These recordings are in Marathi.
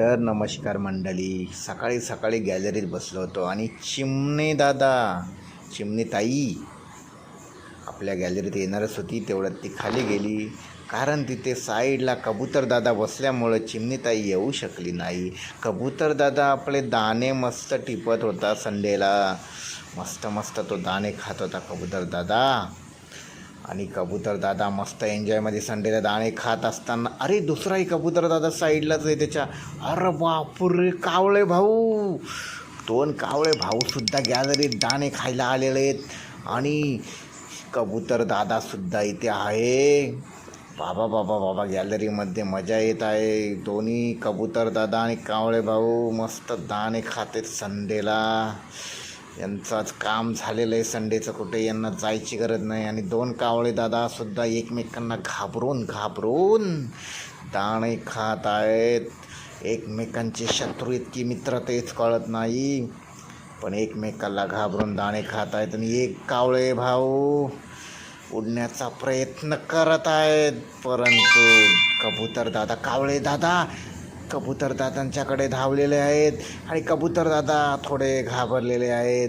तर नमस्कार मंडळी. सकाळी सकाळी गॅलरीत बसलो होतो आणि चिमणे दादा चिमणे ताई आपल्या गॅलरीत येणारच होती तेवढ्यात ती खाली गेली. कारण तिथे साईडला कबूतर दादा बसल्यामुळं चिमणी ताई येऊ शकली नाही. कबूतर दादा आपले दाणे मस्त टिपत होता संडेला. मस्त मस्त तो दाणे खात होता कबूतर दादा. आणि कबूतर दादा मस्त एन्जॉयमध्ये संडेला दाणे खात असताना अरे दुसराही कबूतर दादा साईडलाच आहे त्याच्या. अरे बापरे कावळे भाऊ. दोन कावळे भाऊसुद्धा गॅलरीत दाणे खायला आलेले आहेत. आणि कबूतर दादासुद्धा इथे आहे. बाबा बाबा बाबा गॅलरीमध्ये मजा येत आहे. दोन्ही कबूतर दादा आणि कावळे भाऊ मस्त दाणे खातेत संडेला यांचाच काम झालेलं आहे. संडेचं कुठे यांना जायची गरज नाही. आणि दोन कावळे दादासुद्धा एकमेकांना घाबरून घाबरून दाणे खात आहेत. एकमेकांचे शत्रू इतकी मित्र तेच कळत नाही. पण एकमेकाला घाबरून दाणे खात आहेत. आणि एक कावळे भाऊ उडण्याचा प्रयत्न करत आहेत. परंतु कबूतर दादा कावळे दादा कबूतर दादांच्याकडे धावलेले आहेत आणि कबूतर दादा थोडे घाबरलेले आहेत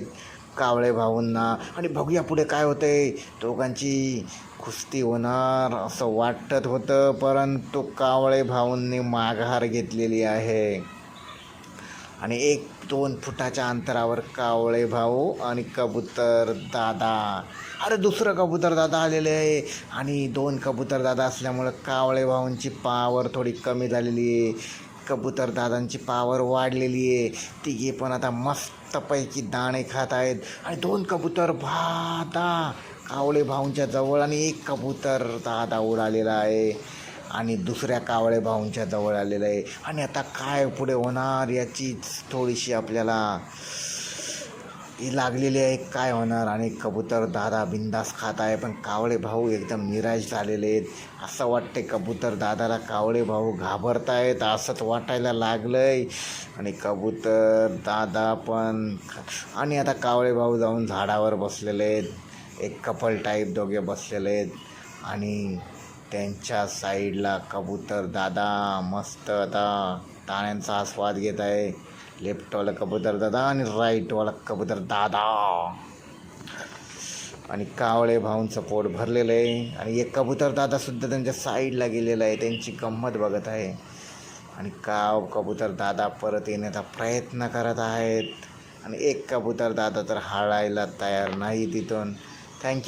कावळे भाऊंना. आणि बघूया पुढे काय होते दोघांची कुस्ती होणार असं वाटत होतं परंतु कावळे भाऊंनी माघार घेतलेली आहे. आणि एक दोन फुटाच्या अंतरावर कावळे भाऊ आणि कबूतर दादा. अरे दुसरं कबूतर दादा आलेले आहे. आणि दोन कबूतर दादा असल्यामुळं कावळे भाऊंची पावर थोडी कमी झालेली आहे. कबूतर दादांची पावर वाढलेली आहे. तिघे पण आता मस्तपैकी दाणे खात आहेत. आणि दोन कबूतर भादा कावळे भाऊंच्या जवळ आणि एक कबूतर दादा उडालेला आहे. आणि दुसऱ्या कावळे भाऊंच्या जवळ आलेलं आहे. आणि आता काय पुढे होणार याचीच थोडीशी आपल्याला ही लागलेली आहे काय होणार? आणि कबूतर दादा बिंदास खात आहे पण कावळे भाऊ एकदम निराश झालेले आहेत. असं वाटते कबूतर दादाला कावळे भाऊ घाबरत आहेत असंच वाटायला लागलं आहे आणि कबूतर दादा पण आणि आता कावळे भाऊ जाऊन झाडावर बसलेले आहेत. एक कपल टाईप दोघे बसलेले आहेत. आणि त्यांच्या साईडला कबूतर दादा मस्त आता ताण्यांचा आस्वाद घेत आहे. लेफ्ट वाला कबूतर दादा आणि राईट वाला कबूतर दादा. आणि कावळे भाऊंचं पोट भरलेलं आहे. आणि एक कबूतर दादासुद्धा त्यांच्या साईडला गेलेला आहे. त्यांची गंमत बघत आहे. आणि काव कबूतर दादा परत येण्याचा प्रयत्न करत आहेत. आणि एक कबूतर दादा तर हाळायला तयार नाही तिथून. थँक्यू